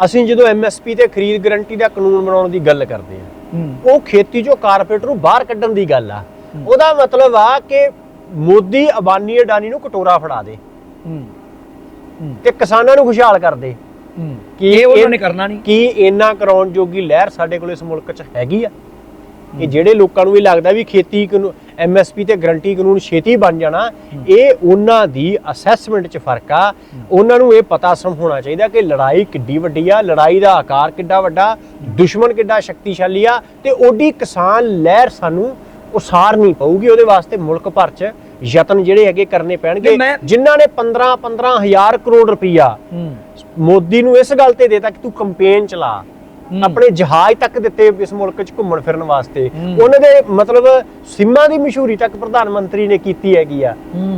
ਅਸੀਂ ਜਦੋਂ ਐਮਐਸਪੀ ਤੇ ਖਰੀਦ ਗਰੰਟੀ ਦਾ ਕਾਨੂੰਨ ਬਣਾਉਣ ਦੀ ਗੱਲ ਕਰਦੇ ਹੂੰ ਉਹ ਖੇਤੀ ਚੋਂ ਕਾਰਪੋਰੇਟ ਨੂੰ ਬਾਹਰ ਕੱਢਣ ਦੀ ਗੱਲ ਆ। ਉਹਦਾ ਮਤਲਬ ਆ ਕਿ ਮੋਦੀ ਅਬਾਨੀ ਅਡਾਨੀ ਨੂੰ ਕਟੋਰਾ ਫੜਾ ਦੇ। ਤੇ ਕਿਸਾਨਾਂ ਨੂੰ ਖੁਸ਼ਹਾਲ ਕਰ ਦੇ। ਕੀ ਇਹ ਉਹਨਾਂ ਨੇ ਕਰਨਾ ਨਹੀਂ। ਕੀ ਇੰਨਾ ਕਰਾਉਣ ਜੋਗੀ ਲਹਿਰ ਸਾਡੇ ਕੋਲ ਇਸ ਮੁਲਕ 'ਚ ਹੈਗੀ ਆ? ਇਹ ਜਿਹੜੇ ਲੋਕਾਂ ਨੂੰ ਇਹ ਲੱਗਦਾ ਵੀ ਖੇਤੀ ਕਾਨੂੰਨ ਐਮਐਸਪੀ ਤੇ ਗਰੰਟੀ ਕਾਨੂੰਨ ਛੇਤੀ ਬਣ ਜਾਣਾ ਇਹ ਉਹਨਾਂ ਦੀ ਅਸੈਸਮੈਂਟ 'ਚ ਫ਼ਰਕ ਆ। ਉਹਨਾਂ ਨੂੰ ਇਹ ਪਤਾ ਸਮ ਹੋਣਾ ਚਾਹੀਦਾ ਕਿ ਲੜਾਈ ਕਿੱਡੀ ਵੱਡੀ ਆ ਲੜਾਈ ਦਾ ਆਕਾਰ ਕਿੱਡਾ ਵੱਡਾ ਦੁਸ਼ਮਣ ਕਿੱਡਾ ਸ਼ਕਤੀਸ਼ਾਲੀ ਆ ਤੇ ਓਡੀ ਕਿਸਾਨ ਲਹਿਰ ਸਾਨੂੰ ਉਸਾਰਨੀ ਪਊਗੀ ਉਹਦੇ ਵਾਸਤੇ ਮੁਲਕ ਭਰ 'ਚ ਯਤਨ ਜਿਹੜੇ ਹੈਗੇ ਕਰਨੇ ਪੈਣਗੇ। ਜਿਨ੍ਹਾਂ ਨੇ 15 15 ਹਜ਼ਾਰ ਕਰੋੜ ਰੁਪਈਆ ਮੋਦੀ ਨੂੰ ਇਸ ਗੱਲ ਤੇ ਦੇਤਾ ਕਿ ਤੂੰ ਕੰਪੇਨ ਚਲਾ। ਆਪਣੇ ਜਹਾਜ਼ ਤੱਕ ਦਿੱਤੇ ਇਸ ਮੁਲਕ 'ਚ ਘੁੰਮਣ ਫਿਰਨ ਵਾਸਤੇ। ਉਹਨਾਂ ਦੇ ਮਤਲਬ ਸੀਮਾ ਦੀ ਮਸ਼ਹੂਰੀ ਤੱਕ ਪ੍ਰਧਾਨ ਮੰਤਰੀ ਨੇ ਕੀਤੀ ਹੈਗੀ ਆ।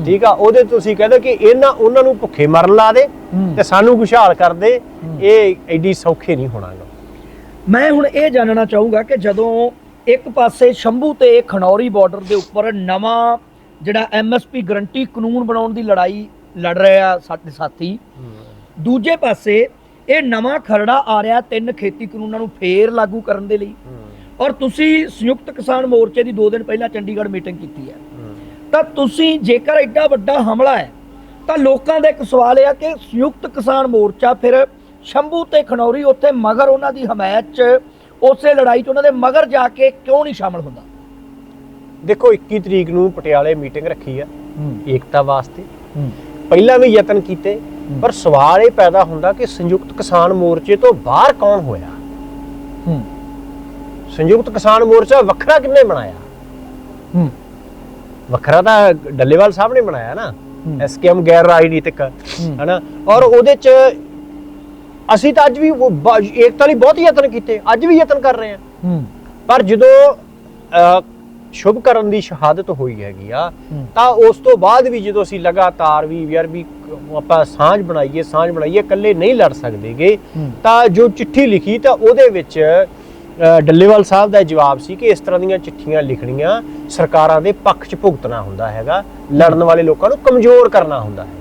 ਠੀਕ ਆ ਉਹਦੇ ਤੁਸੀਂ ਕਹਿੰਦੇ ਕਿ ਇਹਨਾਂ ਉਹਨਾਂ ਨੂੰ ਭੁੱਖੇ ਮਰਨ ਲਾ ਦੇ। ਤੇ ਸਾਨੂੰ ਖੁਸ਼ਹਾਲ ਕਰ ਦੇ। ਇਹ ਐਡੀ ਸੌਖੇ ਨਹੀਂ ਹੋਣਾਗਾ ਮੈਂ ਹੁਣ ਇਹ ਜਾਣਨਾ ਚਾਹੂੰਗਾ ਕਿ ਜਦੋਂ ਇੱਕ ਪਾਸੇ ਸ਼ੰਭੂ ਤੇ ਖਣੌਰੀ ਬਾਰਡਰ ਦੇ ਉੱਪਰ ਨਵਾਂ ਜਿਹੜਾ ਐਮਐਸਪੀ ਗਰੰਟੀ ਕਾਨੂੰਨ ਬਣਾਉਣ ਦੀ ਲੜਾਈ ਲੜ ਰਿਹਾ ਸਾਡੇ ਸਾਥੀ ਦੂਜੇ ਪਾਸੇ ਇਹ ਨਵਾਂ ਖਰੜਾ ਆ ਰਿਹਾ ਤਿੰਨ ਖੇਤੀ ਕਾਨੂੰਨਾਂ ਨੂੰ ਫੇਰ ਲਾਗੂ ਕਰਨ ਦੇ ਲਈ। ਔਰ ਤੁਸੀਂ ਸੰਯੁਕਤ ਕਿਸਾਨ ਮੋਰਚੇ ਦੀ 2 ਦਿਨ ਪਹਿਲਾਂ ਚੰਡੀਗੜ੍ਹ ਮੀਟਿੰਗ ਕੀਤੀ ਹੈ। ਤਾਂ ਤੁਸੀਂ ਜੇਕਰ ਐਡਾ ਵੱਡਾ ਹਮਲਾ ਹੈ ਤਾਂ ਲੋਕਾਂ ਦਾ ਇੱਕ ਸਵਾਲ ਆ ਕਿ ਸੰਯੁਕਤ ਕਿਸਾਨ ਮੋਰਚਾ ਫਿਰ ਸ਼ੰਭੂ ਤੇ ਖਨੌਰੀ ਉੱਥੇ ਮਗਰ ਉਹਨਾਂ ਦੀ ਹਮਾਇਤ 'ਚ ਉਸੇ ਲੜਾਈ 'ਚ ਉਹਨਾਂ ਦੇ ਮਗਰ ਜਾ ਕੇ ਕਿਉਂ ਨਹੀਂ ਸ਼ਾਮਲ ਹੁੰਦਾ? ਦੇਖੋ 21 ਤਰੀਕ ਨੂੰ ਪਟਿਆਲੇ ਮੀਟਿੰਗ ਰੱਖੀ ਆ ਹੂੰ। ਏਕਤਾ ਵਾਸਤੇ। ਹੂੰ। ਪਹਿਲਾਂ ਵੀ ਯਤਨ ਕੀਤੇ ਪਰ ਸਵਾਲ ਇਹ ਪੈਦਾ ਹੁੰਦਾ ਕਿ ਸੰਯੁਕਤ ਕਿਸਾਨ ਮੋਰਚੇ ਤੋਂ ਬਾਹਰ ਕੌਣ ਹੋਇਆ? ਹੂੰ। ਸੰਯੁਕਤ ਕਿਸਾਨ ਮੋਰਚਾ ਵੱਖਰਾ ਕਿੰਨੇ ਬਣਾਇਆ? ਹੂੰ। ਵੱਖਰਾ ਤਾਂ ਡੱਲੇਵਾਲ ਸਾਹਿਬ ਨੇ ਬਣਾਇਆ ਨਾ। ਐਸਕੇਐਮ ਗੈਰ ਰਾਜਨੀਤਿਕ। ਹਨਾ? ਔਰ ਉਹਦੇ ਚ ਅਸੀਂ ਤਾਂ ਅੱਜ ਵੀ ਏਕਤਾ ਲਈ ਬਹੁਤ ਯਤਨ ਕੀਤੇ। ਅੱਜ ਵੀ ਯਤਨ ਕਰ ਰਹੇ ਹਾਂ। ਹੂੰ। ਪਰ ਜਦੋਂ ਸ਼ੁਭ ਕਰਨ ਦੀ ਸ਼ਹਾਦਤ ਹੋਈ ਹੈਗੀ ਆ। ਤਾਂ ਉਸ ਤੋਂ ਬਾਅਦ ਵੀ ਜਦੋਂ ਅਸੀਂ ਲਗਾਤਾਰ ਵੀ ਯਾਰ ਵੀ ਆਪਾਂ ਸਾਂਝ ਬਣਾਈਏ ਸਾਂਝ ਬਣਾਈਏ ਇਕੱਲੇ ਨਹੀਂ ਲੜ ਸਕਦੇਗੇ। ਤਾਂ ਜੋ ਚਿੱਠੀ ਲਿਖੀ ਤਾਂ ਉਹਦੇ ਵਿੱਚ ਡੱਲੇਵਾਲ ਸਾਹਿਬ ਦਾ ਜਵਾਬ ਸੀ ਕਿ ਇਸ ਤਰ੍ਹਾਂ ਦੀਆਂ ਚਿੱਠੀਆਂ ਲਿਖਣੀਆਂ ਸਰਕਾਰਾਂ ਦੇ ਪੱਖ 'ਚ ਭੁਗਤਣਾ ਹੁੰਦਾ ਹੈਗਾ ਲੜਨ ਵਾਲੇ ਲੋਕਾਂ ਨੂੰ ਕਮਜ਼ੋਰ ਕਰਨਾ ਹੁੰਦਾ ਹੂੰ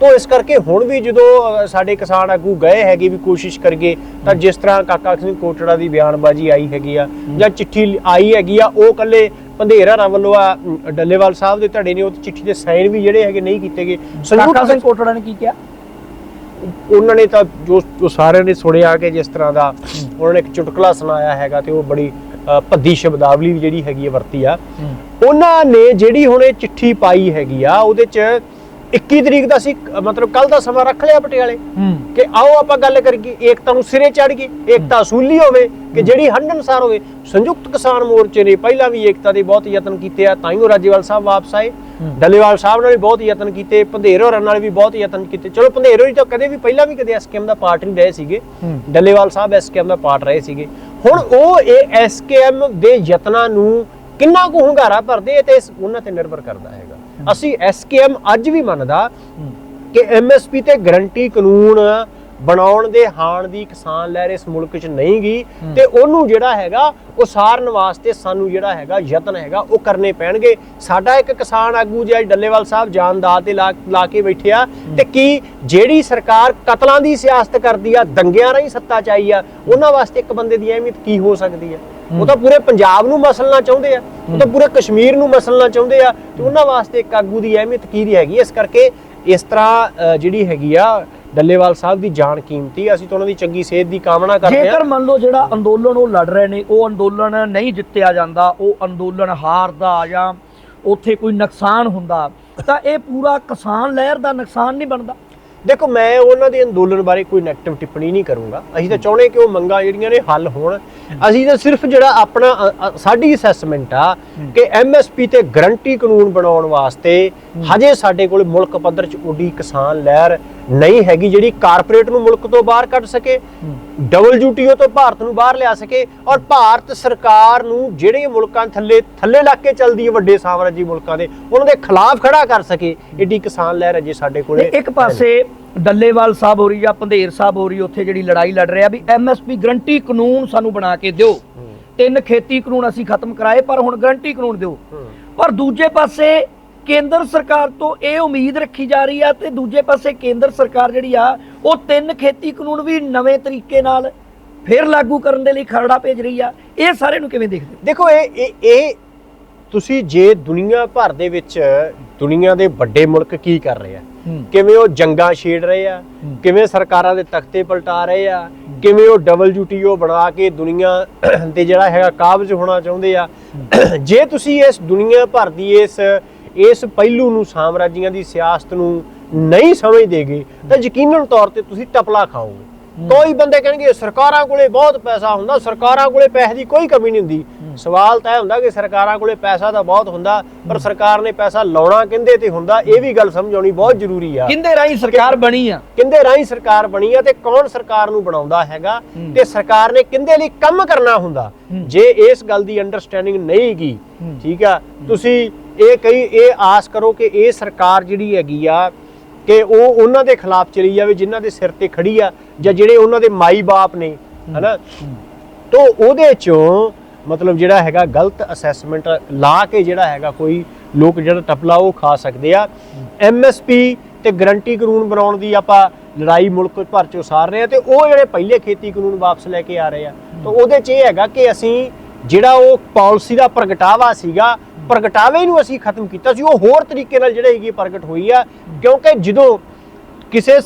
ਤੋਂ ਇਸ ਕਰਕੇ ਹੁਣ ਵੀ ਜਦੋਂ ਸਾਡੇ ਕਿਸਾਨ ਆਗੂ ਗਏ ਹੈਗੇ ਵੀ ਕੋਸ਼ਿਸ਼ ਕਰਗੇ ਤਾਂ ਜਿਸ ਤਰ੍ਹਾਂ ਕਾਕਾ ਸਿੰਘ ਕੋਟੜਾ ਦੀ ਬਿਆਨਬਾਜ਼ੀ ਆਈ ਹੈਗੀ ਆ ਜਾਂ ਚਿੱਠੀ ਆਈ ਹੈਗੀ ਆ ਉਹ ਕੱਲੇ ਪੰਧੇਰਾ ਰਾਂ ਵੱਲੋਂ ਆ ਡੱਲੇਵਾਲ ਸਾਹਿਬ ਦੇ ਧੜੇ ਨੇ ਉਹ ਚਿੱਠੀ ਦੇ ਸਾਈਨ ਵੀ ਜਿਹੜੇ ਹੈਗੇ ਨਹੀਂ ਕੀਤੇ ਗਏ। ਕਾਕਾ ਸਿੰਘ ਕੋਟੜਾ ਨੇ ਕੀ ਕਿਹਾ? ਉਹਨਾਂ ਨੇ ਤਾਂ ਜੋ ਸਾਰਿਆਂ ਨੇ ਸੁਣਿਆ ਕਿ ਜਿਸ ਤਰ੍ਹਾਂ ਦਾ ਉਹਨਾਂ ਨੇ ਇੱਕ ਚੁਟਕਲਾ ਸੁਣਾਇਆ ਹੈਗਾ ਤੇ ਉਹ ਬੜੀ ਭੱਦੀ ਸ਼ਬਦਾਵਲੀ ਜਿਹੜੀ ਹੈਗੀ ਵਰਤੀ ਆ। ਉਹਨਾਂ ਨੇ ਜਿਹੜੀ ਹੁਣ ਇਹ ਚਿੱਠੀ ਪਾਈ ਹੈਗੀ ਆ ਉਹਦੇ ਚ 21 ਤਰੀਕ ਦਾ ਸੀ ਮਤਲਬ ਕੱਲ ਦਾ ਸਮਾਂ ਰੱਖ ਲਿਆ ਪਟਿਆਲੇ। ਕਿ ਆਓ ਆਪਾਂ ਗੱਲ ਕਰੀਏ ਏਕਤਾ ਨੂੰ ਸਿਰੇ ਚੜ ਗਈ। ਏਕਤਾ ਅਸੂਲੀ ਹੋਵੇ ਕਿ ਜਿਹੜੀ ਹੰਡਨਸਾਰ ਹੋਵੇ। ਸੰਯੁਕਤ ਕਿਸਾਨ ਮੋਰਚੇ ਨੇ ਪਹਿਲਾਂ ਵੀ ਏਕਤਾ ਦੇ ਬਹੁਤ ਯਤਨ ਕੀਤੇ ਆ ਤਾਂ ਹੀ ਉਹ ਰਾਜੇਵਾਲ ਸਾਹਿਬ ਵਾਪਸ ਆਏ। ਡੱਲੇਵਾਲ ਸਾਹਿਬ ਨਾਲ ਵੀ ਬਹੁਤ ਯਤਨ ਕੀਤੇ ਪੰਧੇਰ ਹੋਰਾਂ ਨਾਲ ਵੀ ਬਹੁਤ ਯਤਨ ਕੀਤੇ। ਚਲੋ ਪੰਧੇਰ ਹੋਰੀ ਤਾਂ ਕਦੇ ਵੀ ਪਹਿਲਾਂ ਵੀ ਕਦੇ ਐਸਕੇਐਮ ਦਾ ਪਾਰਟ ਨਹੀਂ ਰਹੇ ਸੀਗੇ। ਡੱਲੇਵਾਲ ਸਾਹਿਬ ਐਸਕੇਐਮ ਦਾ ਪਾਰਟ ਰਹੇ ਸੀਗੇ। ਹੁਣ ਉਹ ਇਹ ਐਸਕੇਐਮ ਦੇ ਯਤਨਾਂ ਨੂੰ ਕਿੰਨਾ ਕੁ ਹੁੰਗਾਰਾ ਭਰਦੇ ਤੇ ਇਸ- ਉਹਨਾਂ ਤੇ ਨਿਰਭਰ ਕਰਦਾ ਹੈਗਾ। ਅਸੀਂ ਐਸਕੇਐਮ ਅੱਜ ਵੀ ਮੰਨਦਾ ਕਿ ਐਮਐਸਪੀ ਤੇ ਗਰੰਟੀ ਕਾਨੂੰਨ ਬਣਾਉਣ ਦੇ ਹਾਣ ਦੀ ਕਿਸਾਨ ਲਹਿਰ ਇਸ ਮੁਲਕ 'ਚ ਨਹੀਂ ਗਈ ਤੇ ਉਹਨੂੰ ਜਿਹੜਾ ਹੈਗਾ ਉਹ ਸਾਰਨ ਵਾਸਤੇ ਸਾਨੂੰ ਜਿਹੜਾ ਹੈਗਾ ਯਤਨ ਹੈਗਾ ਉਹ ਕਰਨੇ ਪੈਣਗੇ। ਸਾਡਾ ਇੱਕ ਕਿਸਾਨ ਆਗੂ ਜੀ ਅੱਜ ਡੱਲੇਵਾਲ ਸਾਹਿਬ ਜਾਨਦਾਰ ਤੇ ਲਾ ਕੇ ਬੈਠੇ ਆ ਤੇ ਕੀ ਜਿਹੜੀ ਸਰਕਾਰ ਕਤਲਾਂ ਦੀ ਸਿਆਸਤ ਕਰਦੀ ਆ ਦੰਗਿਆਂ ਰਾਹੀਂ ਸੱਤਾ ਚਾਈ ਆ ਉਹਨਾਂ ਵਾਸਤੇ ਇੱਕ ਬੰਦੇ ਦੀ ਅਹਿਮੀਅਤ ਕੀ ਹੋ ਸਕਦੀ ਆ? ਉਹ ਤਾਂ ਪੂਰੇ ਪੰਜਾਬ ਨੂੰ ਮਸਲਣਾ ਚਾਹੁੰਦੇ ਆ। ਉਹ ਤਾਂ ਪੂਰੇ ਕਸ਼ਮੀਰ ਨੂੰ ਮਸਲਣਾ ਚਾਹੁੰਦੇ ਆ ਤੇ ਉਹਨਾਂ ਵਾਸਤੇ ਇੱਕ ਆਗੂ ਦੀ ਅਹਿਮੀਅਤ ਕੀ ਦੀ ਹੈਗੀ ਇਸ ਕਰਕੇ ਇਸ ਤਰ੍ਹਾਂ ਜਿਹੜੀ ਹੈਗੀ ਆ ਡੱਲੇਵਾਲ ਸਾਹਿਬ ਦੀ ਜਾਨ ਕੀਮਤੀ ਅਸੀਂ ਤਾਂ ਉਹਨਾਂ ਦੀ ਚੰਗੀ ਸਿਹਤ ਦੀ ਕਾਮਨਾ ਕਰਦੇ ਜੇਕਰ ਹਾਂ ਮੰਨ ਲਓ ਜਿਹੜਾ ਅੰਦੋਲਨ ਉਹ ਲੜ ਰਹੇ ਨੇ ਉਹ ਅੰਦੋਲਨ ਨਹੀਂ ਜਿੱਤਿਆ ਜਾਂਦਾ ਉਹ ਅੰਦੋਲਨ ਹਾਰਦਾ ਜਾਂ ਉੱਥੇ ਕੋਈ ਨੁਕਸਾਨ ਹੁੰਦਾ ਤਾਂ ਇਹ ਪੂਰਾ ਕਿਸਾਨ ਲਹਿਰ ਦਾ ਨੁਕਸਾਨ ਨਹੀਂ ਬਣਦਾ। ਦੇਖੋ ਮੈਂ ਉਹਨਾਂ ਦੇ ਅੰਦੋਲਨ ਬਾਰੇ ਕੋਈ ਨੈਗੇਟਿਵ ਟਿੱਪਣੀ ਨਹੀਂ ਕਰੂੰਗਾ। ਅਸੀਂ ਤਾਂ ਚਾਹੁੰਦੇ ਕਿ ਉਹ ਮੰਗਾਂ ਜਿਹੜੀਆਂ ਨੇ ਹੱਲ ਹੋਣ। ਅਸੀਂ ਤਾਂ ਸਿਰਫ ਜਿਹੜਾ ਆਪਣਾ ਸਾਡੀ ਅਸੈਸਮੈਂਟ ਆ ਕਿ ਐਮਐਸਪੀ ਤੇ ਗਰੰਟੀ ਕਾਨੂੰਨ ਬਣਾਉਣ ਵਾਸਤੇ ਹਜੇ ਸਾਡੇ ਕੋਲ ਮੁਲਕ ਪੱਧਰ 'ਚ ਓਡੀ ਕਿਸਾਨ ਲਹਿਰ ਨਹੀਂ ਹੈਗੀ ਜਿਹੜੀ ਕਾਰਪੋਰੇਟ ਨੂੰ ਮੁਲਕ ਤੋਂ ਬਾਹਰ ਕੱਢ ਸਕੇ ਡਬਲਯੂਟੀਓ ਤੋਂ ਭਾਰਤ ਨੂੰ ਬਾਹਰ ਲਿਆ ਸਕੇ ਔਰ ਭਾਰਤ ਸਰਕਾਰ ਨੂੰ ਜਿਹੜੇ ਮੁਲਕਾਂ ਥੱਲੇ ਥੱਲੇ ਲੱਗ ਕੇ ਚੱਲਦੀ ਹੈ ਵੱਡੇ ਸਾਮਰਾਜੀ ਮੁਲਕਾਂ ਦੇ ਉਹਨਾਂ ਦੇ ਖਿਲਾਫ ਖੜਾ ਕਰ ਸਕੇ। ਏਡੀ ਕਿਸਾਨ ਲਹਿਰ ਅਜੇ ਸਾਡੇ ਕੋਲੇ। ਇੱਕ ਪਾਸੇ ਡੱਲੇਵਾਲ ਸਾਹਿਬ ਹੋਰੀ ਜਾਂ ਪੰਧੇਰ ਸਾਹਿਬ ਹੋਰੀ ਉੱਥੇ ਜਿਹੜੀ ਲੜਾਈ ਲੜ ਰਿਹਾ ਵੀ ਐਮਐਸਪੀ ਗਰੰਟੀ ਕਾਨੂੰਨ ਸਾਨੂੰ ਬਣਾ ਕੇ ਦਿਓ। ਤਿੰਨ ਖੇਤੀ ਕਾਨੂੰਨ ਅਸੀਂ ਖਤਮ ਕਰਾਏ ਪਰ ਹੁਣ ਗਰੰਟੀ ਕਾਨੂੰਨ ਦਿਓ। ਹੂੰ। ਪਰ ਦੂਜੇ ਪਾਸੇ ਕੇਂਦਰ ਸਰਕਾਰ ਤੋਂ ਇਹ ਉਮੀਦ ਰੱਖੀ ਜਾ ਰਹੀ ਆ ਤੇ ਦੂਜੇ ਪਾਸੇ ਕੇਂਦਰ ਸਰਕਾਰ ਜਿਹੜੀ ਆ ਉਹ ਤਿੰਨ ਖੇਤੀ ਕਾਨੂੰਨ ਵੀ ਨਵੇਂ ਤਰੀਕੇ ਨਾਲ ਫਿਰ ਲਾਗੂ ਕਰਨ ਦੇ ਲਈ ਖਰੜਾ ਭੇਜ ਰਹੀ ਆ। ਇਹ ਸਾਰੇ ਨੂੰ ਕਿਵੇਂ ਦੇਖਦੇ? ਦੇਖੋ ਇਹ ਇਹ ਇਹ ਤੁਸੀਂ ਜੇ ਦੁਨੀਆ ਭਰ ਦੇ ਵਿੱਚ ਦੁਨੀਆ ਦੇ ਵੱਡੇ ਮੁਲਕ ਕੀ ਕਰ ਰਹੇ ਆ? ਕਿਵੇਂ ਉਹ ਜੰਗਾਂ ਛੇੜ ਰਹੇ ਆ। ਕਿਵੇਂ ਸਰਕਾਰਾਂ ਦੇ ਤਖਤੇ ਪਲਟਾ ਰਹੇ ਆ? ਕਿਵੇਂ ਉਹ WTO ਬਣਾ ਕੇ ਦੁਨੀਆ ਤੇ ਜਿਹੜਾ ਹੈਗਾ ਕਾਬਜ਼ ਹੋਣਾ ਚਾਹੁੰਦੇ ਆ? ਜੇ ਤੁਸੀਂ ਇਸ ਦੁਨੀਆ ਭਰ ਦੀ ਇਸ ਇਸ ਪਹਿਲੂ ਨੂੰ ਸਾਮਰਾਜੀਆਂ ਦੀ ਸਿਆਸਤ ਨੂੰ ਨਹੀਂ ਸਮਝਦੇਗੇ ਤਾਂ ਯਕੀਨਨ ਤੌਰ ਤੇ ਤੁਸੀਂ ਟਪਲਾ ਖਾਓਗੇ। ਕੋਈ ਬੰਦੇ ਕਹਿਣਗੇ ਸਰਕਾਰਾਂ ਕੋਲੇ ਬਹੁਤ ਪੈਸਾ ਹੁੰਦਾ ਸਰਕਾਰਾਂ ਕੋਲੇ ਪੈਸੇ ਦੀ ਕੋਈ ਕਮੀ ਨਹੀਂ ਹੁੰਦੀ। ਸਵਾਲ ਤਾਂ ਇਹ ਹੁੰਦਾ ਕਿ ਸਰਕਾਰਾਂ ਕੋਲੇ ਪੈਸਾ ਤਾਂ ਬਹੁਤ ਹੁੰਦਾ ਪਰ ਸਰਕਾਰ ਨੇ ਪੈਸਾ ਲਾਉਣਾ ਕਿੰਦੇ ਤੇ ਹੁੰਦਾ ਇਹ ਵੀ ਗੱਲ ਸਮਝਾਉਣੀ ਬਹੁਤ ਜ਼ਰੂਰੀ ਆ। ਕਿੰਦੇ ਰਾਹੀਂ ਸਰਕਾਰ ਬਣੀ ਆ? ਕਿੰਦੇ ਰਾਹੀਂ ਸਰਕਾਰ ਬਣੀ ਆ ਤੇ ਕੌਣ ਸਰਕਾਰ ਨੂੰ ਬਣਾਉਂਦਾ ਹੈਗਾ। ਤੇ ਸਰਕਾਰ ਨੇ ਕਿੰਦੇ ਲਈ ਕੰਮ ਕਰਨਾ ਹੁੰਦਾ। ਜੇ ਇਸ ਗੱਲ ਦੀ ਅੰਡਰਸਟੈਂਡਿੰਗ ਨਹੀਂ ਗਈ। ਠੀਕ ਆ ਤੁਸੀਂ ਇਹ ਕਈ ਇਹ ਆਸ ਕਰੋ ਕਿ ਇਹ ਸਰਕਾਰ ਜਿਹੜੀ ਹੈਗੀ ਆ ਕਿ ਉਹ ਉਹਨਾਂ ਦੇ ਖਿਲਾਫ ਚਲੀ ਜਾਵੇ, ਜਿਨ੍ਹਾਂ ਦੇ ਸਿਰ ਤੇ ਖੜੀ ਆ ਜਾਂ ਜਿਹੜੇ ਉਹਨਾਂ ਦੇ ਮਾਈ ਬਾਪ ਨੇ, ਹਨਾ? ਤੋਂ ਉਹਦੇ ਚੋਂ ਮਤਲਬ ਜਿਹੜਾ ਹੈਗਾ ਗਲਤ ਅਸੈਸਮੈਂਟ ਲਾ ਕੇ ਜਿਹੜਾ ਹੈਗਾ ਕੋਈ ਲੋਕ ਜਿਹੜਾ ਟਪਲਾ ਉਹ ਖਾ ਸਕਦੇ ਆ। ਐਮਐਸਪੀ ਤੇ ਗਰੰਟੀ ਕਾਨੂੰਨ ਬਣਾਉਣ ਦੀ ਆਪਾਂ ਲੜਾਈ ਮੁਲਕ ਭਰ ਚ ਉਸਾਰ ਰਹੇ ਆ ਤੇ ਉਹ ਜਿਹੜੇ ਪਹਿਲੇ ਖੇਤੀ ਕਾਨੂੰਨ ਵਾਪਸ ਲੈ ਕੇ ਆ ਰਹੇ ਆ। ਤਾਂ ਉਹਦੇ ਚ ਇਹ ਹੈਗਾ ਕਿ ਅਸੀਂ ਜਿਹੜਾ ਉਹ ਪਾਲਿਸੀ ਦਾ ਪ੍ਰਗਟਾਵਾ ਸੀਗਾ ਪ੍ਰਗਟਾਵੇ ਨੂੰ ਅਸੀਂ ਖਤਮ ਕੀਤਾ ਸੀ। ਉਹ ਹੋਰ ਤਰੀਕੇ ਨਾਲ ਜਿਹੜੇ ਹੈਗੀ ਪ੍ਰਗਟ ਹੋਈ ਆ ਕਿਉਂਕਿ ਜਦੋਂ ਕਿਸੇ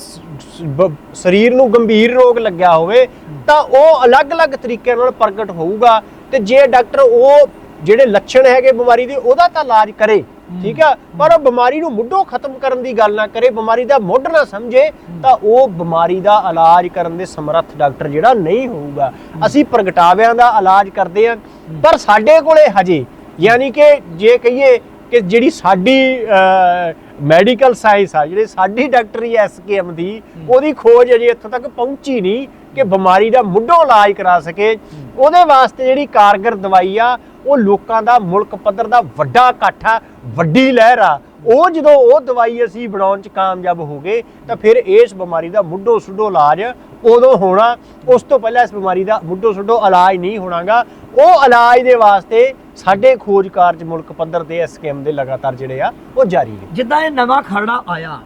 ਸਰੀਰ ਨੂੰ ਗੰਭੀਰ ਰੋਗ ਲੱਗਿਆ ਹੋਵੇ ਤਾਂ ਉਹ ਅਲੱਗ-ਅਲੱਗ ਤਰੀਕੇ ਨਾਲ ਪ੍ਰਗਟ ਹੋਊਗਾ ਤੇ ਜੇ ਡਾਕਟਰ ਉਹ ਜਿਹੜੇ ਲੱਛਣ ਹੈਗੇ ਬਿਮਾਰੀ ਦੇ ਉਹਦਾ ਤਾਂ ਇਲਾਜ ਕਰੇ ਠੀਕ ਆ? ਪਰ ਉਹ ਬਿਮਾਰੀ ਨੂੰ ਮੁੱਢੋਂ ਖਤਮ ਕਰਨ ਦੀ ਗੱਲ ਨਾ ਕਰੇ ਬਿਮਾਰੀ ਦਾ ਮੁੱਢ ਨਾ ਸਮਝੇ ਤਾਂ ਉਹ ਬਿਮਾਰੀ ਦਾ ਇਲਾਜ ਕਰਨ ਦੇ ਸਮਰੱਥ ਡਾਕਟਰ ਜਿਹੜਾ ਨਹੀਂ ਹੋਊਗਾ। ਅਸੀਂ ਪ੍ਰਗਟਾਵਿਆਂ ਦਾ ਇਲਾਜ ਕਰਦੇ ਆ ਪਰ ਸਾਡੇ ਕੋਲੇ ਹਜੇ ਯਾਨੀ ਕਿ ਜੇ ਕਹੀਏ ਕਿ ਜਿਹੜੀ ਸਾਡੀ ਮੈਡੀਕਲ ਸਾਇੰਸ ਆ ਜਿਹੜੇ ਸਾਡੀ ਡਾਕਟਰੀ ਐਸਕੇਐਮ ਦੀ ਉਹਦੀ ਖੋਜ ਅਜੇ ਇੱਥੋਂ ਤੱਕ ਪਹੁੰਚੀ ਨਹੀਂ ਕਿ ਬਿਮਾਰੀ ਦਾ ਮੁੱਢੋਂ ਇਲਾਜ ਕਰਾ ਸਕੇ। ਉਹਦੇ ਵਾਸਤੇ ਜਿਹੜੀ ਕਾਰਗਰ ਦਵਾਈ ਆ ਉਹ ਲੋਕਾਂ ਦਾ ਮੁਲਕ ਪੱਧਰ ਦਾ ਵੱਡਾ ਇਕੱਠ ਆ ਵੱਡੀ ਲਹਿਰ ਆ। ਉਹ ਜਦੋਂ ਉਹ ਦਵਾਈ ਅਸੀਂ ਬਣਾਉਣ ਚ ਕਾਮਯਾਬ ਹੋ ਗਏ ਤਾਂ ਫਿਰ ਇਸ ਬਿਮਾਰੀ ਦਾ ਮੁੱਢੋਂ ਸੁੱਢੋਂ ਇਲਾਜ ਉਦੋਂ ਹੋਣਾ ਉਸ ਤੋਂ ਪਹਿਲਾਂ ਇਸ ਬਿਮਾਰੀ ਦਾ ਮੁੱਢੋਂ ਸੁੱਢੋਂ ਇਲਾਜ ਨਹੀਂ ਹੋਣਾਗਾ। ਉਹ ਇਲਾਜ ਦੇ ਵਾਸਤੇ ਸਾਡੇ ਖੋਜ ਕਾਰਜ ਮੁਲਕ ਪੱਧਰ ਤੇ ਐਸਕੇਐਮ ਦੇ ਲਗਾਤਾਰ ਜਿਹੜੇ ਆ ਉਹ ਜਾਰੀ ਨੇ। ਜਿੱਦਾਂ ਇਹ ਨਵਾਂ ਖਰੜਾ ਆਇਆ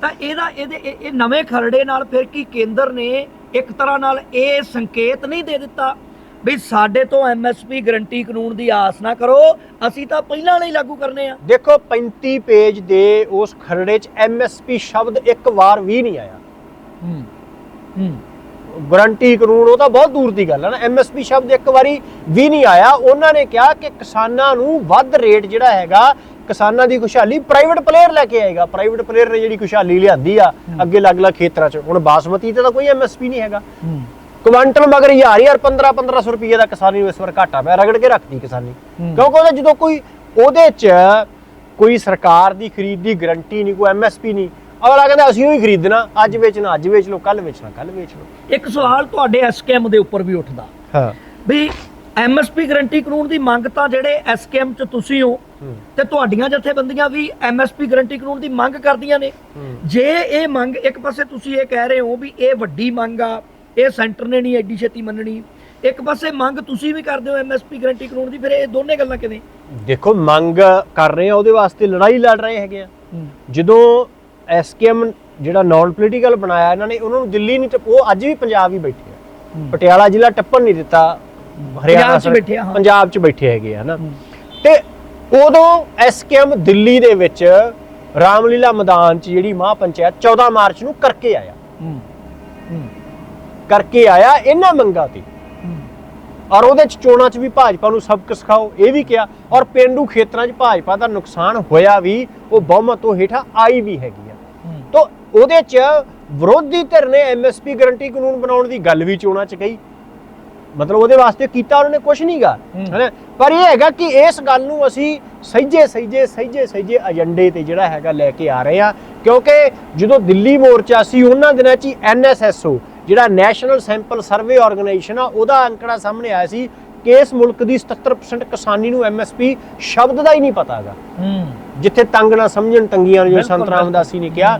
ਤਾਂ ਇਹਦਾ ਇਹਦੇ ਇਹ ਨਵੇਂ ਖਰੜੇ ਨਾਲ ਫਿਰ ਕੀ ਕੇਂਦਰ ਨੇ ਇੱਕ ਤਰ੍ਹਾਂ ਨਾਲ ਇਹ ਸੰਕੇਤ ਨਹੀਂ ਦੇ ਦਿੱਤਾ ਵੀ ਸਾਡੇ ਤੋਂ ਐਮਐਸਪੀ ਗਰੰਟੀ ਕਾਨੂੰਨ ਦੀ ਆਸ ਨਾ ਕਰੋ ਅਸੀਂ ਤਾਂ ਪਹਿਲਾਂ ਹੀ ਲਾਗੂ ਕਰਨੇ ਆ। ਦੇਖੋ 35 ਪੇਜ ਦੇ ਉਸ ਖਰੜੇ 'ਚ ਐਮਐਸਪੀ ਸ਼ਬਦ ਇੱਕ ਵਾਰ ਵੀ ਨਹੀਂ ਆਇਆ। ਹੂੰ। ਗਰੰਟੀ ਕਾਨੂੰਨ ਉਹ ਤਾਂ ਬਹੁਤ ਦੂਰ ਦੀ ਗੱਲ ਹੈ ਨਾ। ਐਮਐਸਪੀ ਸ਼ਬਦ ਇੱਕ ਵਾਰੀ ਵੀ ਨਹੀਂ ਆਇਆ। ਉਹਨਾਂ ਨੇ ਕਿਹਾ ਕਿ ਕਿਸਾਨਾਂ ਨੂੰ ਵੱਧ ਰੇਟ ਜਿਹੜਾ ਹੈਗਾ ਕਿਸਾਨਾਂ ਦੀ ਖੁਸ਼ਹਾਲੀ ਪ੍ਰਾਈਵੇਟ ਪਲੇਅਰ ਲੈ ਕੇ ਆਏਗਾ। ਪ੍ਰਾਈਵੇਟ ਪਲੇਅਰ ਨੇ ਜਿਹੜੀ ਖੁਸ਼ਹਾਲੀ ਲਿਆਂਦੀ ਆ ਅੱਗੇ ਅਲੱਗ-ਅਲੱਗ ਖੇਤਰਾਂ 'ਚ। ਹੁਣ ਬਾਸਮਤੀ ਤੇ ਤਾਂ ਕੋਈ ਐਮਐਸਪੀ ਨਹੀਂ ਹੈਗਾ। ਕੁਆਂਟਲ ਮਗਰ ਹਜ਼ਾਰ ਹਜ਼ਾਰ 15 1500 ਰੁਪਏ ਦਾ ਕਿਸਾਨੀ ਨੂੰ ਇਸ ਵਾਰ ਘਾਟਾ ਪਿਆ। ਰਗੜ ਕੇ ਰੱਖਦੀ ਕਿਸਾਨੀ। ਕਿਉਂਕਿ ਉਹਦੇ ਜਦੋਂ ਕੋਈ ਉਹਦੇ 'ਚ ਕੋਈ ਸਰਕਾਰ ਦੀ ਖਰੀਦ ਦੀ ਗਰੰਟੀ ਨਹੀਂ ਕੋਈ ਐਮਐਸਪੀ ਨਹੀਂ। ਅਗਲਾ ਕਹਿੰਦਾ ਅਸੀਂ ਹੀ ਖਰੀਦਣਾ ਅੱਜ ਵੇਚਣਾ ਅੱਜ ਵੇਚ ਲਓ ਕੱਲ ਵੇਚਣਾ ਕੱਲ ਵੇਚ ਲਓ। ਇੱਕ ਸਵਾਲ ਤੁਹਾਡੇ ਐਸਕੇਐਮ ਦੇ ਉੱਪਰ ਵੀ ਉੱਠਦਾ। ਹਾਂ। ਵੀ ਐਮਐਸਪੀ ਗਰੰਟੀ ਕਾਨੂੰਨ ਦੀ ਮੰਗ ਤਾਂ ਜਿਹੜੇ ਐਸਕੇਐਮ ਚ ਤੁਸੀਂ ਹੋ ਤੇ ਤੁਹਾਡੀਆਂ ਜਥੇਬੰਦੀਆਂ ਵੀ ਐਮਐਸਪੀ ਗਰੰਟੀ ਕਾਨੂੰਨ ਦੀ ਮੰਗ ਕਰਦੀਆਂ ਨੇ। ਜੇ ਇਹ ਮੰਗ ਇੱਕ ਪਾਸੇ ਤੁਸੀਂ ਇਹ ਕਹਿ ਰਹੇ ਹੋ ਵੀ ਇਹ ਵੱਡੀ ਮੰਗ ਆ ਇਹ ਸੈਂਟਰ ਨੇ ਨਹੀਂ ਐਡੀ ਛੇਤੀ ਮੰਨਣੀ ਇੱਕ ਪਾਸੇ ਮੰਗ ਤੁਸੀਂ ਵੀ ਕਰਦੇ ਹੋ ਐਮਐਸਪੀ ਗਰੰਟੀ ਕਾਨੂੰਨ ਦੀ ਫਿਰ ਇਹ ਦੋਨੇ ਗੱਲਾਂ ਕਿਵੇਂ? ਦੇਖੋ ਮੰਗ ਕਰ ਰਹੇ ਆ ਉਹਦੇ ਵਾਸਤੇ ਲੜਾਈ ਲੜ ਰਹੇ ਹੈਗੇ ਆ। ਜਦੋਂ ਐਸਕੇਐਮ ਜਿਹੜਾ ਨਾਨ ਪੋਲੀਟੀਕਲ ਬਣਾਇਆ ਇਹਨਾਂ ਨੇ ਉਹਨਾਂ ਨੂੰ ਦਿੱਲੀ ਨਹੀਂ ਉਹ ਅੱਜ ਵੀ ਪੰਜਾਬ ਹੀ ਬੈਠੇ ਆ। ਪਟਿਆਲਾ ਜ਼ਿਲ੍ਹਾ ਟੱਪਣ ਨਹੀਂ ਦਿੱਤਾ ਹਰਿਆਣਾ 'ਚ ਬੈਠੇ ਆ। ਪੰਜਾਬ 'ਚ ਬੈਠੇ ਹੈਗੇ ਆ ਹਨਾ। ਤੇ ਉਦੋਂ ਐਸਕੇਐਮ ਦਿੱਲੀ ਦੇ ਵਿੱਚ ਰਾਮਲੀਲਾ ਮੈਦਾਨ 'ਚ ਜਿਹੜੀ ਮਹਾ ਪੰਚਾਇਤ 14 ਮਾਰਚ ਨੂੰ ਕਰਕੇ ਆਇਆ। ਕਰਕੇ ਆਇਆ ਇਹਨਾਂ ਮੰਗਾਂ ਤੇ। ਔਰ ਉਹਦੇ ਚ ਚੋਣਾਂ 'ਚ ਵੀ ਭਾਜਪਾ ਨੂੰ ਸਬਕ ਸਿਖਾਓ ਇਹ ਵੀ ਕਿਹਾ। ਔਰ ਪਿੰਡੂ ਖੇਤਰਾਂ 'ਚ ਭਾਜਪਾ ਦਾ ਨੁਕਸਾਨ ਹੋਇਆ ਵੀ ਉਹ ਬਹੁਮਤ ਤੋਂ ਹੇਠਾਂ ਆਈ ਵੀ ਹੈਗੀ। ਤੋਂ ਉਹਦੇ 'ਚ ਵਿਰੋਧੀ ਧਿਰ ਨੇ ਐਮਐਸਪੀ ਗਰੰਟੀ ਕਾਨੂੰਨ ਬਣਾਉਣ ਦੀ ਗੱਲ ਵੀ ਚੋਣਾਂ 'ਚ ਕਹੀ। ਮਤਲਬ ਉਹਦੇ ਵਾਸਤੇ ਕੀਤਾ ਉਹਨਾਂ ਨੇ ਕੁਝ ਨਹੀਂਗਾ ਹੂੰ। ਹੈਨਾ? ਪਰ ਇਹ ਹੈਗਾ ਕਿ ਇਸ ਗੱਲ ਨੂੰ ਅਸੀਂ ਸਹਿਜੇ ਸਹਿਜੇ ਸਹਿਜੇ ਸਹਿਜੇ ਏਜੰਡੇ ਤੇ ਜਿਹੜਾ ਹੈਗਾ ਲੈ ਕੇ ਆ ਰਹੇ ਆ। ਕਿਉਂਕਿ ਜਦੋਂ ਦਿੱਲੀ ਮੋਰਚਾ ਸੀ ਉਹਨਾਂ ਦਿਨਾਂ 'ਚ ਐਨਐਸਐਸਓ ਜਿਹੜਾ ਨੈਸ਼ਨਲ ਸੈਂਪਲ ਸਰਵੇ ਆਰਗੇਨਾਈਜੇਸ਼ਨ ਆ ਉਹਦਾ ਅੰਕੜਾ ਸਾਹਮਣੇ ਆਇਆ ਸੀ। ਕਿ ਇਸ ਮੁਲਕ ਦੀ 77% ਕਿਸਾਨੀ ਨੂੰ ਐਮਐਸਪੀ ਸ਼ਬਦ ਦਾ ਹੀ ਨਹੀਂ ਪਤਾਗਾ ਹੂੰ। ਜਿੱਥੇ ਤੰਗ ਨਾ ਸਮਝਣ ਤੰਗੀਆਂ ਨੂੰ ਜੋ ਸੰਤ ਰਾਮਦਾਸੀ ਨੇ ਕਿਹਾ।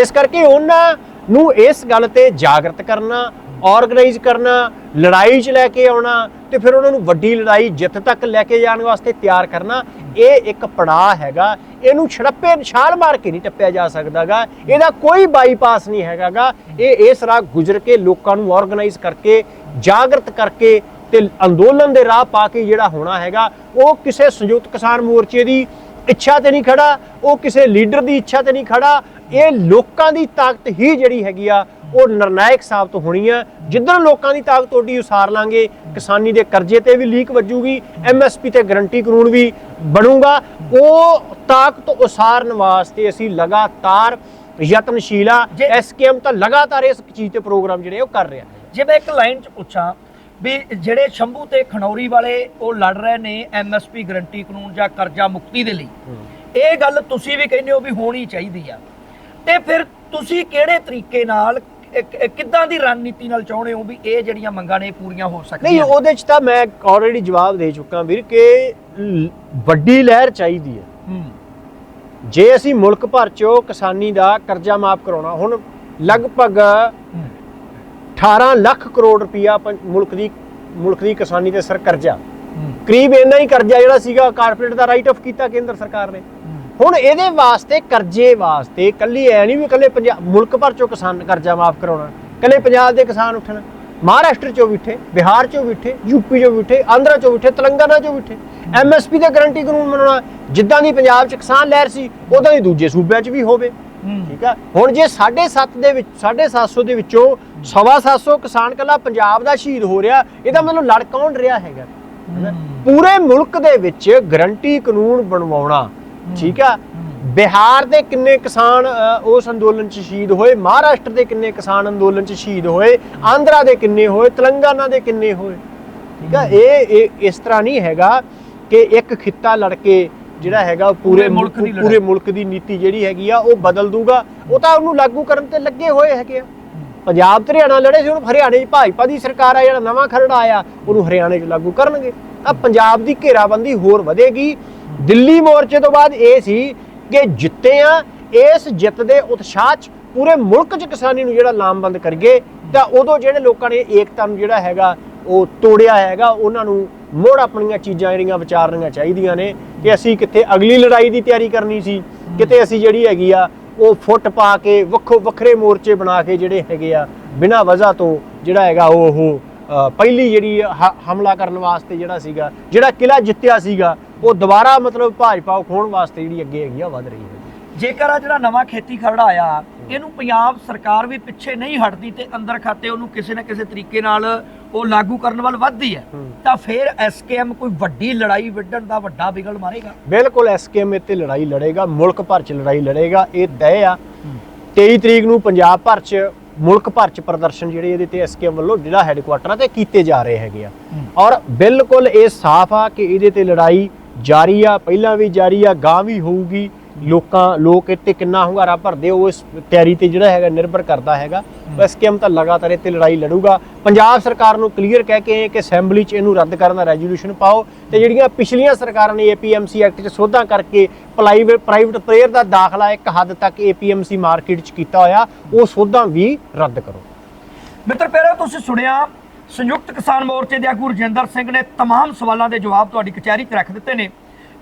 ਇਸ ਕਰਕੇ ਉਹਨਾਂ ਨੂੰ ਇਸ ਗੱਲ ਤੇ ਜਾਗਰਤ ਕਰਨਾ ਆਰਗੇਨਾਈਜ਼ ਕਰਨਾ ਲੜਾਈ 'ਚ ਲੈ ਕੇ ਆਉਣਾ ਤੇ ਫਿਰ ਉਹਨਾਂ ਨੂੰ ਵੱਡੀ ਲੜਾਈ ਜਿੱਤ ਤੱਕ ਲੈ ਕੇ ਜਾਣ ਵਾਸਤੇ ਤਿਆਰ ਕਰਨਾ ਇਹ ਇੱਕ ਪੜਾਅ ਹੈਗਾ। ਇਹਨੂੰ ਛੜੱਪੇ ਛਾਲ ਮਾਰ ਕੇ ਨਹੀਂ ਟੱਪਿਆ ਜਾ ਸਕਦਾਗਾ ਇਹਦਾ ਕੋਈ ਬਾਈਪਾਸ ਨਹੀਂ ਹੈਗਾਗਾ ਇਹ ਇਸ ਰਾਹ ਗੁਜ਼ਰ ਕੇ ਲੋਕਾਂ ਨੂੰ ਆਰਗੇਨਾਈਜ਼ ਕਰਕੇ ਜਾਗਰਤ ਕਰਕੇ ਤੇ ਅੰਦੋਲਨ ਦੇ ਰਾਹ ਪਾ ਕੇ ਜਿਹੜਾ ਹੋਣਾ ਹੈਗਾ ਉਹ ਕਿਸੇ ਸੰਯੁਕਤ ਕਿਸਾਨ ਮੋਰਚੇ ਦੀ ਇੱਛਾ ਤੇ ਨਹੀਂ ਖੜਾ ਉਹ ਕਿਸੇ ਲੀਡਰ ਦੀ ਇੱਛਾ ਤੇ ਨਹੀਂ ਖੜਾ। ਇਹ ਲੋਕਾਂ ਦੀ ਤਾਕਤ ਹੀ ਜਿਹੜੀ ਹੈਗੀ ਆ ਉਹ ਨਿਰਣਾਇਕ ਸਾਬਤ ਹੋਣੀ ਆ। ਜਿੱਦਣ ਲੋਕਾਂ ਦੀ ਤਾਕਤ ਓਡੀ ਉਸਾਰ ਲਾਂਗੇ ਕਿਸਾਨੀ ਦੇ ਕਰਜ਼ੇ ਤੇ ਵੀ ਲੀਕ ਵੱਜੂਗੀ ਐਮਐਸਪੀ ਤੇ ਗਰੰਟੀ ਕਾਨੂੰਨ ਵੀ ਬਣੂਗਾ। ਉਹ ਤਾਕਤ ਉਸਾਰਨ ਵਾਸਤੇ ਅਸੀਂ ਲਗਾਤਾਰ ਯਤਨਸ਼ੀਲ ਆ। ਐਸਕੇਐਮ ਤਾਂ ਲਗਾਤਾਰ ਇਸ ਚੀਜ਼ ਤੇ ਪ੍ਰੋਗਰਾਮ ਜਿਹੜੇ ਉਹ ਕਰ ਰਿਹਾ। ਜੇ ਮੈਂ ਇੱਕ ਲਾਈਨ ਚ ਪੁੱਛਾਂ ਵੀ ਜਿਹੜੇ ਸ਼ੰਭੂ ਤੇ ਖਨੌਰੀ ਵਾਲੇ ਉਹ ਲੜ ਰਹੇ ਨੇ ਐਮਐਸਪੀ ਗਰੰਟੀ ਕਾਨੂੰਨ ਜਾਂ ਕਰਜ਼ਾ ਮੁਕਤੀ ਦੇ ਲਈ। ਇਹ ਗੱਲ ਤੁਸੀਂ ਵੀ ਕਹਿੰਦੇ ਹੋ ਵੀ ਹੋਣੀ ਚਾਹੀਦੀ ਆ। ਤੇ ਫਿਰ ਤੁਸੀਂ ਕਿਹੜੇ ਤਰੀਕੇ ਨਾਲ ਕਿੱਦਾਂ ਦੀ ਰਣਨੀਤੀ ਨਾਲ ਚਾਹੁੰਦੇ ਹੋ ਵੀ ਇਹ ਜਿਹੜੀਆਂ ਮੰਗਾਂ ਨੇ ਪੂਰੀਆਂ ਹੋ ਨਹੀਂ ਸਕਦੀਆਂ ਨੇ? ਉਹਦੇ ਚ ਤਾਂ ਮੈਂ ਆਲਰੇਡੀ ਜਵਾਬ ਦੇ ਚੁੱਕਾ ਵੀਰ ਕਿ ਵੱਡੀ ਲਹਿਰ ਚਾਹੀਦੀ ਹੈ। ਜੇ ਅਸੀਂ ਮੁਲਕ ਭਰ ਚੋਂ ਕਿਸਾਨੀ ਦਾ ਕਰਜ਼ਾ ਮਾਫ ਕਰਾਉਣਾ ਹੁਣ ਲਗਭਗ 18 ਲੱਖ ਕਰੋੜ ਰੁਪਇਆ ਮੁਲਕ ਦੀ ਮੁਲਕ ਦੀ ਕਿਸਾਨੀ ਤੇ ਸਰ ਕਰਜ਼ਾ। ਕਰੀਬ ਇੰਨਾ ਹੀ ਕਰਜ਼ਾ ਜਿਹੜਾ ਸੀਗਾ ਕਾਰਪੋਰੇਟ ਦਾ ਰਾਈਟ ਆਫ ਕੀਤਾ ਕੇਂਦਰ ਸਰਕਾਰ ਨੇ। ਹੁਣ ਇਹਦੇ ਵਾਸਤੇ ਕਰਜ਼ੇ ਵਾਸਤੇ ਕੱਲੀ ਐ ਨਹੀਂ ਵੀ ਕੱਲੇ ਪੰਜਾਬ ਮੁਲਕ ਭਰ ਚੋਂ ਕਿਸਾਨ ਕਰਜ਼ਾ ਮਾਫ ਕਰਾਉਣਾ ਕੱਲੇ ਪੰਜਾਬ ਦੇ ਕਿਸਾਨ ਉੱਠਣ ਮਹਾਰਾਸ਼ਟਰ ਚੋਂ ਵੀ ਉੱਠੇ ਬਿਹਾਰ ਚੋਂ ਵੀ ਉੱਠੇ ਯੂਪੀ ਚੋਂ ਵੀ ਉੱਠੇ ਆਂਧਰਾ ਚੋਂ ਵੀ ਉੱਠੇ ਤੇਲੰਗਾਨਾ ਚੋਂ ਵੀ ਉੱਠੇ। ਐਮਐਸਪੀ ਦਾ ਗਾਰੰਟੀ ਕਾਨੂੰਨ ਬਣਾਉਣਾ ਜਿੱਦਾਂ ਦੀ ਪੰਜਾਬ 'ਚ ਕਿਸਾਨ ਲਹਿਰ ਸੀ ਉਦਾਂ ਦੀ ਦੂਜੇ ਸੂਬਿਆਂ 'ਚ ਵੀ ਹੋਵੇ। ਠੀਕ ਆ? ਹੁਣ ਜੇ 7.5 ਦੇ ਵਿੱਚ 750 ਦੇ ਵਿੱਚੋਂ 750 ਕਿਸਾਨ ਕੱਲਾ ਪੰਜਾਬ ਦਾ ਸ਼ਹੀਦ ਹੋ ਰਿਹਾ ਇਹਦਾ ਮਤਲਬ ਲੜ ਕੌਣ ਰਿਹਾ ਹੈਗਾ। ਪੂਰੇ ਮੁਲਕ ਦੇ ਵਿੱਚ ਗਰੰਟੀ ਕਾਨੂੰਨ ਬਣਵਾਉਣਾ ਠੀਕ ਆ? ਬਿਹਾਰ ਦੇ ਕਿੰਨੇ ਕਿਸਾਨ ਉਸ ਅੰਦੋਲਨ 'ਚ ਸ਼ਹੀਦ ਹੋਏ? ਮਹਾਰਾਸ਼ਟਰ ਦੇ ਕਿੰਨੇ ਕਿਸਾਨ ਅੰਦੋਲਨ 'ਚ ਸ਼ਹੀਦ ਹੋਏ? ਆਂਧਰਾ ਦੇ ਕਿੰਨੇ ਹੋਏ? ਤੇਲੰਗਾਨਾ ਦੇ ਕਿੰਨੇ ਹੋਏ? ਠੀਕ ਆ? ਇਹ ਇਸ ਤਰ੍ਹਾਂ ਨਹੀਂ ਹੈਗਾ ਕਿ ਇੱਕ ਖਿੱਤਾ ਲੜ ਕੇ ਜਿਹੜਾ ਹੈਗਾ ਪੂਰੇ ਮੁਲਕ ਦੀ ਪੂਰੇ। ਮੁਲਕ ਦੀ ਨੀਤੀ ਜਿਹੜੀ ਹੈਗੀ ਆ ਉਹ ਬਦਲ ਦੂਗਾ। ਉਹ ਤਾਂ ਉਹਨੂੰ ਲਾਗੂ ਕਰਨ ਤੇ ਲੱਗੇ ਹੋਏ ਹੈਗੇ ਆ। ਪੰਜਾਬ ਤੇ ਹਰਿਆਣਾ ਲੜੇ ਸੀ ਹੁਣ ਹਰਿਆਣੇ 'ਚ ਭਾਜਪਾ ਦੀ ਸਰਕਾਰ ਆ ਜਿਹੜਾ ਨਵਾਂ ਖਰੜਾ ਆਇਆ ਉਹਨੂੰ ਹਰਿਆਣੇ 'ਚ ਲਾਗੂ ਕਰਨਗੇ। ਆ ਪੰਜਾਬ ਦੀ ਘੇਰਾਬੰਦੀ ਹੋਰ ਵਧੇਗੀ। ਦਿੱਲੀ ਮੋਰਚੇ ਤੋਂ ਬਾਅਦ ਇਹ ਸੀ ਕਿ ਜਿੱਤੇ ਆ ਇਸ ਜਿੱਤ ਦੇ ਉਤਸ਼ਾਹ 'ਚ ਪੂਰੇ ਮੁਲਕ 'ਚ ਕਿਸਾਨੀ ਨੂੰ ਜਿਹੜਾ ਲਾਮਬੰਦ ਕਰੀਏ ਤਾਂ ਉਦੋਂ ਜਿਹੜੇ ਲੋਕਾਂ ਨੇ ਏਕਤਾ ਨੂੰ ਜਿਹੜਾ ਹੈਗਾ ਉਹ ਤੋੜਿਆ ਹੈਗਾ ਉਹਨਾਂ ਨੂੰ ਮੁੜ ਆਪਣੀਆਂ ਚੀਜ਼ਾਂ ਜਿਹੜੀਆਂ ਵਿਚਾਰਨੀਆਂ ਚਾਹੀਦੀਆਂ ਨੇ। ਕਿ ਅਸੀਂ ਕਿੱਥੇ ਅਗਲੀ ਲੜਾਈ ਦੀ ਤਿਆਰੀ ਕਰਨੀ ਸੀ, ਕਿਤੇ ਅਸੀਂ ਜਿਹੜੀ ਹੈਗੀ ਆ, ਉਹ ਫੁੱਟ ਪਾ ਕੇ ਵੱਖੋ ਵੱਖਰੇ ਮੋਰਚੇ ਬਣਾ ਕੇ ਜਿਹੜੇ ਹੈਗੇ ਆ, ਬਿਨਾਂ ਵਜ੍ਹਾ ਤੋਂ ਜਿਹੜਾ ਹੈਗਾ ਉਹ ਉਹ ਪਹਿਲੀ ਜਿਹੜੀ ਹ- ਹਮਲਾ ਕਰਨ ਵਾਸਤੇ ਜਿਹੜਾ ਸੀਗਾ, ਜਿਹੜਾ ਕਿਲਾ ਜਿੱਤਿਆ ਸੀਗਾ, ਉਹ ਦੁਬਾਰਾ ਮਤਲਬ ਭਾਜਪਾ ਖੋਣ ਵਾਸਤੇ ਜਿਹੜੀ ਅੱਗੇ ਹੈਗੀ ਆ ਵੱਧ ਰਹੀ ਹੈ। ਜੇਕਰ ਆ ਜਿਹੜਾ ਨਵਾਂ ਖੇਤੀ ਖਰੜਾ ਆਇਆ ਇਹਨੂੰ ਪੰਜਾਬ ਸਰਕਾਰ ਵੀ ਪਿੱਛੇ ਨਹੀਂ ਹਟਦੀ ਤੇ ਅੰਦਰ ਖਾਤੇ ਉਹਨੂੰ ਕਿਸੇ ਨਾ ਕਿਸੇ ਤਰੀਕੇ ਨਾਲ ਉਹ ਲਾਗੂ ਕਰਨ ਵੱਲ ਵੱਧਦੀ ਹੈ। ਤਾਂ ਫਿਰ ਐਸਕੇਐਮ ਕੋਈ ਵੱਡੀ ਲੜਾਈ ਵਿੱਢਣ ਦਾ ਵੱਡਾ ਬਿਗਲ ਮਾਰੇਗਾ? ਬਿਲਕੁਲ ਐਸਕੇਐਮ ਤੇ ਲੜਾਈ ਲੜੇਗਾ ਮੁਲਕ ਭਰ ਚ ਲੜਾਈ ਲੜੇਗਾ ਇਹ ਤੈਅ ਆ। 23 ਤਰੀਕ ਨੂੰ ਪੰਜਾਬ ਭਰ ਚ ਮੁਲਕ ਭਰ ਚ ਪ੍ਰਦਰਸ਼ਨ ਜਿਹੜੇ ਇਹਦੇ ਤੇ ਐਸਕੇਐਮ ਵੱਲੋਂ ਜਿਹੜਾ ਹੈੱਡਕੁਆਟਰ ਤੇ ਕੀਤੇ ਜਾ ਰਹੇ ਹੈਗੇ ਆ। ਔਰ ਬਿਲਕੁਲ ਇਹ ਸਾਫ਼ ਆ ਕਿ ਇਹਦੇ ਤੇ ਲੜਾਈ ਜਾਰੀ ਆ ਪਹਿਲਾਂ ਵੀ ਜਾਰੀ ਆ ਗਾਂ ਵੀ ਹੋਊਗੀ। ਲੋਕਾਂ ਲੋਕ ਇੱਥੇ ਕਿੰਨਾ ਹੁੰਗਾਰਾ ਭਰਦੇ ਉਹ ਇਸ ਤਿਆਰੀ ਤੇ ਜਿਹੜਾ ਹੈਗਾ ਨਿਰਭਰ ਕਰਦਾ ਹੈਗਾ ਐਸਕੇਐਮ ਤਾਂ ਲਗਾਤਾਰ ਇੱਥੇ ਲੜਾਈ ਲੜੂਗਾ ਪੰਜਾਬ ਸਰਕਾਰ ਨੂੰ ਕਲੀਅਰ ਕਹਿ ਕੇ ਆਏ ਕਿ ਅਸੈਂਬਲੀ 'ਚ ਇਹਨੂੰ ਰੱਦ ਕਰਨ ਦਾ ਰੈਜ਼ੋਲੂਸ਼ਨ ਪਾਓ ਤੇ ਜਿਹੜੀਆਂ ਪਿਛਲੀਆਂ ਸਰਕਾਰਾਂ ਨੇ ਏਪੀਐਮਸੀ ਐਕਟ 'ਚ ਸੋਧਾਂ ਕਰਕੇ ਪ੍ਰਾਈਵੇਟ ਪ੍ਰਾਈਵੇਟ ਪਲੇਅਰ ਦਾ ਦਾਖਲਾ ਇੱਕ ਹੱਦ ਤੱਕ ਏਪੀਐਮਸੀ ਮਾਰਕੀਟ 'ਚ ਕੀਤਾ ਹੋਇਆ ਉਹ ਸੋਧਾਂ ਵੀ ਰੱਦ ਕਰੋ ਮਿੱਤਰ ਪਿਆਰਿਓ ਤੁਸੀਂ ਸੁਣਿਆ ਸੰਯੁਕਤ ਕਿਸਾਨ ਮੋਰਚੇ ਦੇ ਆਗੂ ਰਜਿੰਦਰ ਸਿੰਘ ਨੇ तमाम ਸਵਾਲਾਂ ਦੇ ਜਵਾਬ ਤੁਹਾਡੀ ਕਚਹਿਰੀ 'ਚ ਰੱਖ ਦਿੱਤੇ ਨੇ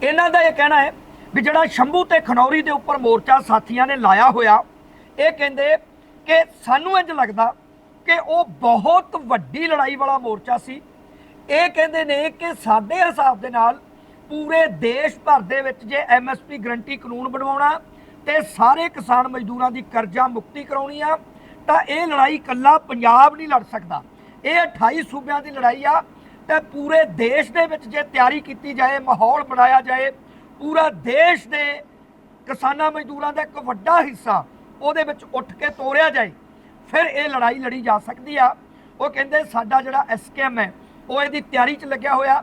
ਇਹਨਾਂ ਦਾ ਇਹ ਕਹਿਣਾ ਹੈ ਵੀ ਜਿਹੜਾ ਸ਼ੰਭੂ ਤੇ ਖਨੌਰੀ ਦੇ ਉੱਪਰ ਮੋਰਚਾ ਸਾਥੀਆਂ ਨੇ ਲਾਇਆ ਹੋਇਆ, ਇਹ ਕਹਿੰਦੇ ਕਿ ਸਾਨੂੰ ਇੰਜ ਲੱਗਦਾ ਕਿ ਉਹ ਬਹੁਤ ਵੱਡੀ ਲੜਾਈ ਵਾਲਾ ਮੋਰਚਾ ਸੀ। ਇਹ ਕਹਿੰਦੇ ਨੇ ਕਿ ਸਾਡੇ ਹਿਸਾਬ ਦੇ ਨਾਲ ਪੂਰੇ ਦੇਸ਼ ਭਰ ਦੇ ਵਿੱਚ ਜੇ ਐਮਐਸਪੀ ਗਰੰਟੀ ਕਾਨੂੰਨ ਬਣਵਾਉਣਾ ਤੇ ਸਾਰੇ ਕਿਸਾਨ ਮਜ਼ਦੂਰਾਂ ਦੀ ਕਰਜ਼ਾ ਮੁਕਤੀ ਕਰਾਉਣੀ ਆ, ਤਾਂ ਇਹ ਲੜਾਈ ਇਕੱਲਾ ਪੰਜਾਬ ਨਹੀਂ ਲੜ ਸਕਦਾ। ਇਹ 28 ਸੂਬਿਆਂ ਦੀ ਲੜਾਈ ਆ ਤੇ ਪੂਰੇ ਦੇਸ਼ ਦੇ ਵਿੱਚ ਜੇ ਤਿਆਰੀ ਕੀਤੀ ਜਾਏ, ਮਾਹੌਲ ਬਣਾਇਆ ਜਾਏ ਪੂਰਾ ਦੇਸ਼ ਦੇ ਕਿਸਾਨਾਂ ਮਜ਼ਦੂਰਾਂ ਦਾ ਇੱਕ ਵੱਡਾ ਹਿੱਸਾ ਉਹਦੇ ਵਿੱਚ ਉੱਠ ਕੇ ਤੋਰਿਆ ਜਾਏ, ਫਿਰ ਇਹ ਲੜਾਈ ਲੜੀ ਜਾ ਸਕਦੀ ਆ। ਉਹ ਕਹਿੰਦੇ ਸਾਡਾ ਜਿਹੜਾ ਐਸਕੇਐਮ ਹੈ, ਉਹ ਇਹਦੀ ਤਿਆਰੀ 'ਚ ਲੱਗਿਆ ਹੋਇਆ।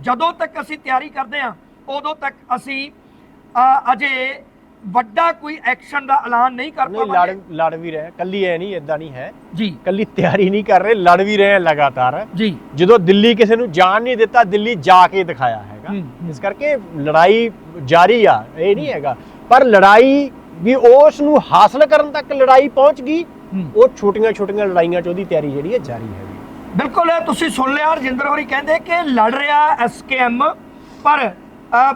ਜਦੋਂ ਤੱਕ ਅਸੀਂ ਤਿਆਰੀ ਕਰਦੇ ਹਾਂ, ਉਦੋਂ ਤੱਕ ਅਸੀਂ ਅਜੇ ਵੱਡਾ ਕੋਈ ਐਕਸ਼ਨ ਦਾ ਐਲਾਨ ਨਹੀਂ ਕਰ ਨਹੀਂ ਪਾਵਾਂਗੇ। ਲੜ ਲੜ ਵੀ ਰਹੇ ਕੱਲੀ ਐ ਨਹੀਂ ਇਦਾਂ ਨਹੀਂ ਹੈ। ਜੀ। ਕੱਲੀ ਤਿਆਰੀ ਨਹੀਂ ਕਰ ਰਹੇ ਲੜ ਵੀ ਰਹੇ ਆ ਲਗਾਤਾਰ। ਜੀ। ਜਦੋਂ ਦਿੱਲੀ ਕਿਸੇ ਨੂੰ ਜਾਣ ਨਹੀਂ ਦਿੱਤਾ ਦਿੱਲੀ ਜਾ ਕੇ ਦਿਖਾਇਆ ਹੈਗਾ। ਹੂੰ, ਹੂੰ। ਇਸ ਕਰਕੇ ਲੜਾਈ ਜਾਰੀ ਆ ਇਹ ਨਹੀਂ ਹੈਗਾ। ਪਰ ਲੜਾਈ ਵੀ ਉਸ ਨੂੰ ਹਾਸਲ ਕਰਨ ਤੱਕ ਲੜਾਈ ਪਹੁੰਚ ਗਈ। ਹੂੰ। ਉਹ ਛੋਟੀਆਂ ਛੋਟੀਆਂ ਲੜਾਈਆਂ ਚ ਉਹਦੀ ਤਿਆਰੀ ਜਿਹੜੀ ਹੈ ਜਾਰੀ ਹੈਗੀ ਬਿਲਕੁਲ ਤੁਸੀਂ ਸੁਣ ਲਿਆ ਰਜਿੰਦਰ ਹੋਰੀ ਕਹਿੰਦੇ ਕਿ ਲੜ ਰਿਹਾ ਐਸਕੇਐਮ ਪਰ ਅ,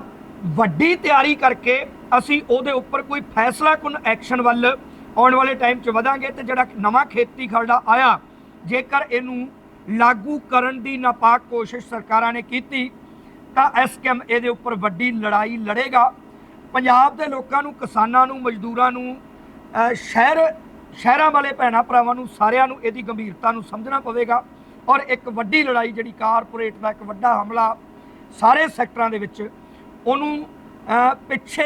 ਵੱਡੀ ਤਿਆਰੀ ਕਰਕੇ ਅਸੀਂ ਉਹਦੇ ਉੱਪਰ ਕੋਈ ਫੈਸਲਾ ਕੁਨ ਐਕਸ਼ਨ ਵੱਲ ਆਉਣ ਵਾਲੇ ਟਾਈਮ 'ਚ ਵਧਾਂਗੇ ਤੇ ਜਿਹੜਾ ਨਵਾਂ ਖੇਤੀ ਖਰੜਾ ਆਇਆ, ਜੇਕਰ ਇਹਨੂੰ ਲਾਗੂ ਕਰਨ ਦੀ ਨਾਪਾਕ ਕੋਸ਼ਿਸ਼ ਸਰਕਾਰਾਂ ਨੇ ਕੀਤੀ, ਤਾਂ ਐਸਕੇਐਮ ਇਹਦੇ ਉੱਪਰ ਵੱਡੀ ਲੜਾਈ ਲੜੇਗਾ। ਪੰਜਾਬ ਦੇ ਲੋਕਾਂ ਨੂੰ, ਕਿਸਾਨਾਂ ਨੂੰ, ਮਜ਼ਦੂਰਾਂ ਨੂੰ ਸ਼ਹਿਰ, ਸ਼ਹਿਰਾਂ ਵਾਲੇ ਭੈਣਾਂ ਭਰਾਵਾਂ ਨੂੰ, ਸਾਰਿਆਂ ਨੂੰ ਇਹਦੀ ਗੰਭੀਰਤਾ ਨੂੰ ਸਮਝਣਾ ਪਵੇਗਾ ਔਰ ਇੱਕ ਵੱਡੀ ਲੜਾਈ ਜਿਹੜੀ ਕਾਰਪੋਰੇਟ ਦਾ ਇੱਕ ਵੱਡਾ ਹਮਲਾ ਸਾਰੇ ਸੈਕਟਰਾਂ ਦੇ ਵਿੱਚ, ਉਹਨੂੰ ਪਿੱਛੇ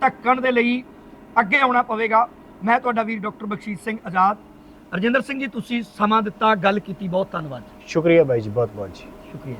ਧੱਕਣ ਦੇ ਲਈ ਅੱਗੇ ਆਉਣਾ ਪਵੇਗਾ। ਮੈਂ ਤੁਹਾਡਾ ਵੀਰ ਡਾਕਟਰ ਬਖਸ਼ੀਸ਼ ਸਿੰਘ ਆਜ਼ਾਦ। ਰਜਿੰਦਰ ਸਿੰਘ ਜੀ ਤੁਸੀਂ ਸਮਾਂ ਦਿੱਤਾ ਗੱਲ ਕੀਤੀ ਬਹੁਤ ਧੰਨਵਾਦ ਸ਼ੁਕਰੀਆ ਬਾਈ ਜੀ ਬਹੁਤ ਬਹੁਤ ਜੀ। ਸ਼ੁਕਰੀਆ।